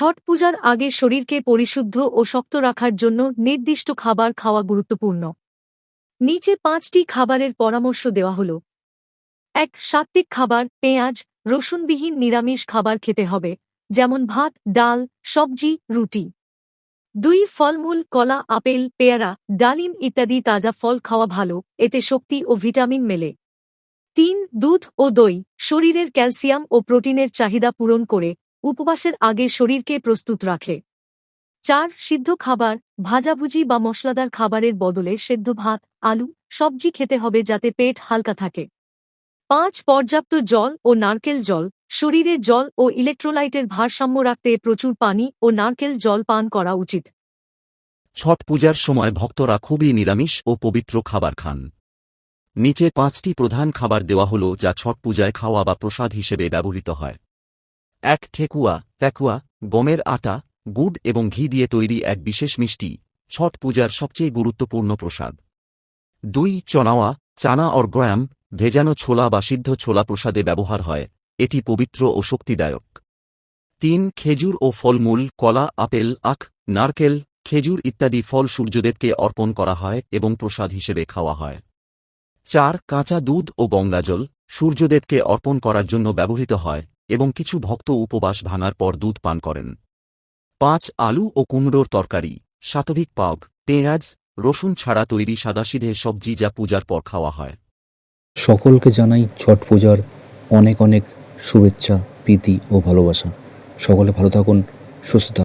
ছট পূজার আগে শরীরকে পরিশুদ্ধ ও শক্ত রাখার জন্য নির্দিষ্ট খাবার খাওয়া গুরুত্বপূর্ণ। নিচে পাঁচটি খাবারের পরামর্শ দেওয়া হল। এক, সাত্ত্বিক খাবার, পেঁয়াজ, রসুনবিহীন নিরামিষ খাবার খেতে হবে, যেমন ভাত, ডাল, সবজি, রুটি। দুই, ফলমূল, কলা, আপেল, পেয়ারা, ডালিম ইত্যাদি তাজা ফল খাওয়া ভালো, এতে শক্তি ও ভিটামিন মেলে। তিন, দুধ ও দই, শরীরের ক্যালসিয়াম ও প্রোটিনের চাহিদা পূরণ করে উপবাসের আগে শরীরকে প্রস্তুত রাখে। চার, সিদ্ধ খাবার, ভাজাভুজি বা মশলাদার খাবারের বদলে সেদ্ধ ভাত, আলু, সবজি খেতে হবে যাতে পেট হালকা থাকে। পাঁচ, পর্যাপ্ত জল ও নারকেল জল, শরীরে জল ও ইলেকট্রোলাইটের ভারসাম্য রাখতে প্রচুর পানি ও নারকেল জল পান করা উচিত। ছট পূজার সময় ভক্তরা খুবই নিরামিষ ও পবিত্র খাবার খান। নিচে পাঁচটি প্রধান খাবার দেওয়া হল যা ছট পূজায় খাওয়া বা প্রসাদ হিসেবে ব্যবহৃত হয়। এক ঠেকুয়া ট্যাকুয়া গমের আটা, গুড় এবং ঘি দিয়ে তৈরি এক বিশেষ মিষ্টি, ছট পূজার সবচেয়ে গুরুত্বপূর্ণ প্রসাদ। দুই চনাওয়া, চানা অর গ্রাম, ভেজানো ছোলা বা সিদ্ধ ছোলা প্রসাদে ব্যবহার হয়, এটি পবিত্র ও শক্তিদায়ক। তিন, খেজুর ও ফলমূল, কলা, আপেল, আখ, নারকেল, খেজুর ইত্যাদি ফল সূর্যদেবকে অর্পণ করা হয় এবং প্রসাদ হিসেবে খাওয়া হয়। চার, কাঁচা দুধ ও গঙ্গাজল, সূর্যদেবকে অর্পণ করার জন্য ব্যবহৃত হয় এবং কিছু ভক্ত উপবাস ভাঙার পর দুধ পান করেন। পাঁচ আলু ও কুমড়োর তরকারি শাতভিক পাগ, পেঁয়াজ, রসুন ছাড়া তৈরি সাদাসিধে সবজি যা পূজার পর খাওয়া হয়। সকলকে জানাই ছট পূজার অনেক অনেক শুভেচ্ছা, প্রীতি ও ভালোবাসা। সকলে ভালো থাকুন, সুস্থ